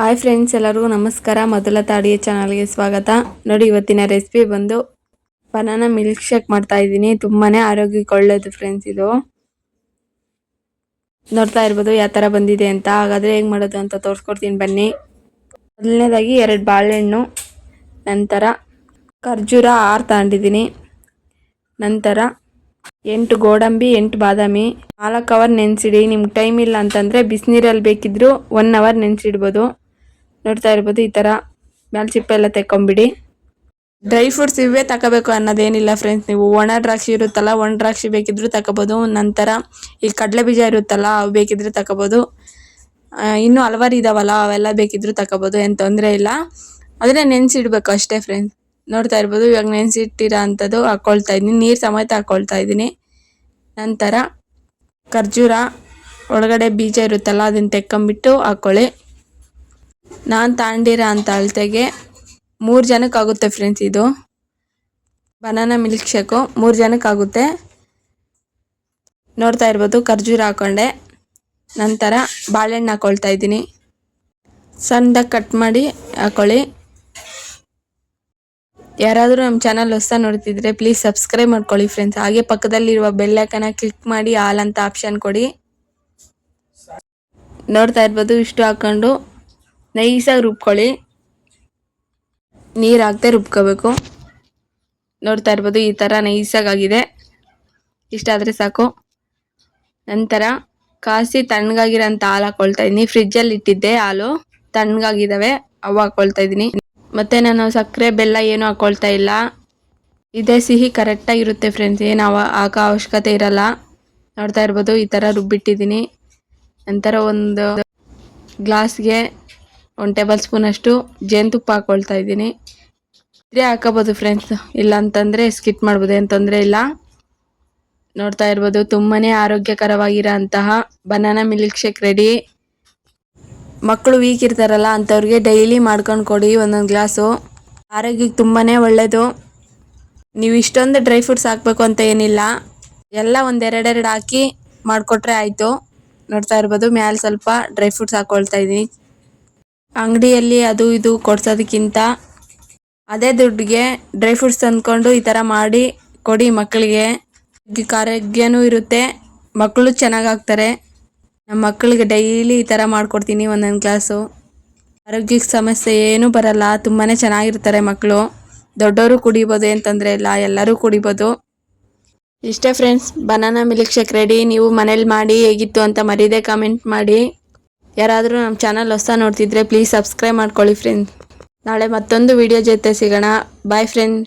Hi friends ಎಲ್ಲರಿಗೂ ನಮಸ್ಕಾರ. ಮೊದಲ ತಾಡಿಯ ಚಾನಲ್ಗೆ ಸ್ವಾಗತ. ನೋಡಿ, ಇವತ್ತಿನ ರೆಸಿಪಿ ಬಂದು ಬನಾನಾ ಮಿಲ್ಕ್ ಶೇಕ್ ಮಾಡ್ತಾ ಇದ್ದೀನಿ. ತುಂಬಾ ಆರೋಗ್ಯಕ್ಕೆ ಒಳ್ಳೇದು ಫ್ರೆಂಡ್ಸ್ ಇದು. ನೋಡ್ತಾ ಇರ್ಬೋದು ಯಾವ ಥರ ಬಂದಿದೆ ಅಂತ. ಹಾಗಾದರೆ ಹೇಗೆ ಮಾಡೋದು ಅಂತ ತೋರಿಸ್ಕೊಡ್ತೀನಿ ಬನ್ನಿ. ಮೊದಲನೇದಾಗಿ ಎರಡು ಬಾಳೆಹಣ್ಣು, ನಂತರ ಖರ್ಜೂರ ಆರು ತಗೊಂಡಿದ್ದೀನಿ. ನಂತರ ಎಂಟು ಗೋಡಂಬಿ, ಎಂಟು ಬಾದಾಮಿ, ನಾಲ್ಕು ಅವರ್ ನೆನೆಸಿಡಿ. ನಿಮ್ಗೆ ಟೈಮ್ ಇಲ್ಲ ಅಂತಂದರೆ ಬಿಸಿನೀರಲ್ಲಿ ಬೇಕಿದ್ದರೂ ಒನ್ ಅವರ್ ನೆನೆಸಿಡ್ಬೋದು. ನೋಡ್ತಾ ಇರ್ಬೋದು, ಈ ಥರ ಮ್ಯಾಲೆ ಸಿಪ್ಪೆ ಎಲ್ಲ ತೆಕ್ಕೊಂಬಿಡಿ. ಡ್ರೈ ಫ್ರೂಟ್ಸ್ ಇವೇ ತಗೋಬೇಕು ಅನ್ನೋದೇನಿಲ್ಲ ಫ್ರೆಂಡ್ಸ್ ನೀವು. ಒಣ ದ್ರಾಕ್ಷಿ ಇರುತ್ತಲ್ಲ, ಒಣ ದ್ರಾಕ್ಷಿ ಬೇಕಿದ್ರೂ ತಗೋಬೋದು ನಂತರ ಈ ಕಡಲೆ ಬೀಜ ಇರುತ್ತಲ್ಲ, ಅವು ಬೇಕಿದ್ರೆ ತಗೋಬೋದು ಇನ್ನೂ ಹಲವಾರು ಇದಾವಲ್ಲ, ಅವೆಲ್ಲ ಬೇಕಿದ್ರೂ ತಗೋಬೋದು ಏನು ತೊಂದರೆ ಇಲ್ಲ. ಅದನ್ನೇ ನೆನೆಸಿಡ್ಬೇಕು ಅಷ್ಟೇ ಫ್ರೆಂಡ್ಸ್ ನೋಡ್ತಾ ಇರ್ಬೋದು, ಇವಾಗ ನೆನೆಸಿಟ್ಟಿರೋ ಅಂಥದ್ದು ಹಾಕ್ಕೊಳ್ತಾ ಇದ್ದೀನಿ. ನೀರು ಸಮೇತ ಹಾಕ್ಕೊಳ್ತಾ ಇದ್ದೀನಿ. ನಂತರ ಖರ್ಜೂರ, ಒಳಗಡೆ ಬೀಜ ಇರುತ್ತಲ್ಲ, ಅದನ್ನು ತೆಕ್ಕೊಂಬಿಟ್ಟು ಹಾಕ್ಕೊಳ್ಳಿ ನಾನು ತಗೊಂಡಿರೋ ಅಂತ ಅಳತೆಗೆ ಮೂರು ಜನಕ್ಕೆ ಆಗುತ್ತೆ ಫ್ರೆಂಡ್ಸ್ ಇದು ಬನಾನಾ ಮಿಲ್ಕ್ ಶೇಕು ಮೂರು ಜನಕ್ಕೆ ಆಗುತ್ತೆ ನೋಡ್ತಾ ಇರ್ಬೋದು, ಖರ್ಜೂರ ಹಾಕೊಂಡೆ. ನಂತರ ಬಾಳೆಹಣ್ಣು ಹಾಕೊಳ್ತಾ ಇದ್ದೀನಿ. ಸಣ್ಣದಾಗಿ ಕಟ್ ಮಾಡಿ ಹಾಕೊಳ್ಳಿ. ಯಾರಾದರೂ ನಮ್ಮ ಚಾನಲ್ ಹೊಸ ನೋಡ್ತಿದ್ರೆ ಪ್ಲೀಸ್ ಸಬ್ಸ್ಕ್ರೈಬ್ ಮಾಡ್ಕೊಳ್ಳಿ ಫ್ರೆಂಡ್ಸ್ ಹಾಗೆ ಪಕ್ಕದಲ್ಲಿರುವ ಬೆಲ್ಲೈಕನ್ನ ಕ್ಲಿಕ್ ಮಾಡಿ ಹಾಲಂತ ಅಂತ ಆಪ್ಷನ್ ಕೊಡಿ. ನೋಡ್ತಾ ಇರ್ಬೋದು, ಇಷ್ಟು ಹಾಕ್ಕೊಂಡು ನೈಸಾಗಿ ರುಬ್ಕೊಳ್ಳಿ. ನೀರು ಹಾಕ್ದೆ ರುಬ್ಕೋಬೇಕು. ನೋಡ್ತಾ ಇರ್ಬೋದು ಈ ಥರ ನೈಸಾಗಾಗಿದೆ. ಇಷ್ಟಾದರೆ ಸಾಕು. ನಂತರ ಕಾಸಿ ತಣ್ಣಗಾಗಿರೋಂಥ ಹಾಲು ಹಾಕ್ಕೊಳ್ತಾ ಇದ್ದೀನಿ ಫ್ರಿಜ್ಜಲ್ಲಿ ಇಟ್ಟಿದ್ದೆ ಹಾಲು. ತಣ್ಣಗಾಗಿದ್ದಾವೆ ಅವು ಹಾಕ್ಕೊಳ್ತಾ ಇದ್ದೀನಿ ಮತ್ತೆ ನಾನು ಸಕ್ಕರೆ, ಬೆಲ್ಲ ಏನೂ ಹಾಕ್ಕೊಳ್ತಾ ಇಲ್ಲ. ಇದೇ ಸಿಹಿ ಕರೆಕ್ಟಾಗಿರುತ್ತೆ ಫ್ರೆಂಡ್ಸ್ ಏನು ಅವ ಹಾಕೋ ಅವಶ್ಯಕತೆ ಇರಲ್ಲ. ನೋಡ್ತಾ ಇರ್ಬೋದು ಈ ಥರ ರುಬ್ಬಿಟ್ಟಿದ್ದೀನಿ ನಂತರ ಒಂದು ಗ್ಲಾಸ್ಗೆ ಒಂದು ಟೇಬಲ್ ಸ್ಪೂನ್ ಅಷ್ಟು ಜೇನುತುಪ್ಪ ಹಾಕ್ಕೊಳ್ತಾ ಇದ್ದೀನಿ. ಇದ್ರೆ ಹಾಕೋಬೋದು ಫ್ರೆಂಡ್ಸ್ ಇಲ್ಲ ಅಂತಂದರೆ ಸ್ಕಿಪ್ ಮಾಡ್ಬೋದು, ಏನು ತೊಂದರೆ ಇಲ್ಲ. ನೋಡ್ತಾ ಇರ್ಬೋದು, ತುಂಬಾನೇ ಆರೋಗ್ಯಕರವಾಗಿರೋ ಅಂತಹ ಬನಾನಾ ಮಿಲ್ಕ್ ಶೇಕ್ ರೆಡಿ ಮಕ್ಕಳು ವೀಕ್ ಇರ್ತಾರಲ್ಲ, ಅಂಥವ್ರಿಗೆ ಡೈಲಿ ಮಾಡ್ಕೊಂಡು ಕೊಡಿ ಒಂದೊಂದು ಗ್ಲಾಸು ಆರೋಗ್ಯಕ್ಕೆ ತುಂಬಾನೇ ಒಳ್ಳೆಯದು ನೀವು ಇಷ್ಟೊಂದು ಡ್ರೈ ಫ್ರೂಟ್ಸ್ ಹಾಕ್ಬೇಕು ಅಂತ ಏನಿಲ್ಲ. ಎಲ್ಲ ಒಂದೆರಡೆರಡು ಹಾಕಿ ಮಾಡಿಕೊಟ್ರೆ ಆಯಿತು. ನೋಡ್ತಾ ಇರ್ಬೋದು, ಮ್ಯಾಲೆ ಸ್ವಲ್ಪ ಡ್ರೈ ಫ್ರೂಟ್ಸ್ ಹಾಕ್ಕೊಳ್ತಾ ಇದ್ದೀನಿ. ಅಂಗಡಿಯಲ್ಲಿ ಅದು ಇದು ಕೊಡ್ಸೋದಕ್ಕಿಂತ ಅದೇ ದುಡ್ಡಿಗೆ ಡ್ರೈ ಫ್ರೂಟ್ಸ್ ತಂದ್ಕೊಂಡು ಈ ಥರ ಮಾಡಿ ಕೊಡಿ ಮಕ್ಕಳಿಗೆ. ಆರೋಗ್ಯನೂ ಇರುತ್ತೆ, ಮಕ್ಕಳು ಚೆನ್ನಾಗಾಗ್ತಾರೆ ನಮ್ಮ ಮಕ್ಕಳಿಗೆ ಡೈಲಿ ಈ ಥರ ಮಾಡಿಕೊಡ್ತೀನಿ ಒಂದೊಂದು ಕ್ಲಾಸು. ಆರೋಗ್ಯಕ್ಕೆ ಸಮಸ್ಯೆ ಏನೂ ಬರಲ್ಲ ತುಂಬಾ ಚೆನ್ನಾಗಿರ್ತಾರೆ ಮಕ್ಕಳು. ದೊಡ್ಡವರು ಕುಡಿಬೋದು ಏನು ತೊಂದರೆ ಇಲ್ಲ, ಎಲ್ಲರೂ ಕುಡಿಬೋದು. ಇಷ್ಟೇ friends banana milk shake ready ನೀವು ಮನೇಲಿ ಮಾಡಿ ಹೇಗಿತ್ತು ಅಂತ ಮರೀದೆ ಕಾಮೆಂಟ್ ಮಾಡಿ. ಯಾರಾದರೂ ನಮ್ಮ ಚಾನಲ್ ಹೊಸ ನೋಡ್ತಿದ್ರೆ ಪ್ಲೀಸ್ ಸಬ್ಸ್ಕ್ರೈಬ್ ಮಾಡ್ಕೊಳ್ಳಿ ಫ್ರೆಂಡ್ ನಾಳೆ ಮತ್ತೊಂದು ವಿಡಿಯೋ ಜೊತೆ ಸಿಗೋಣ. Boy friend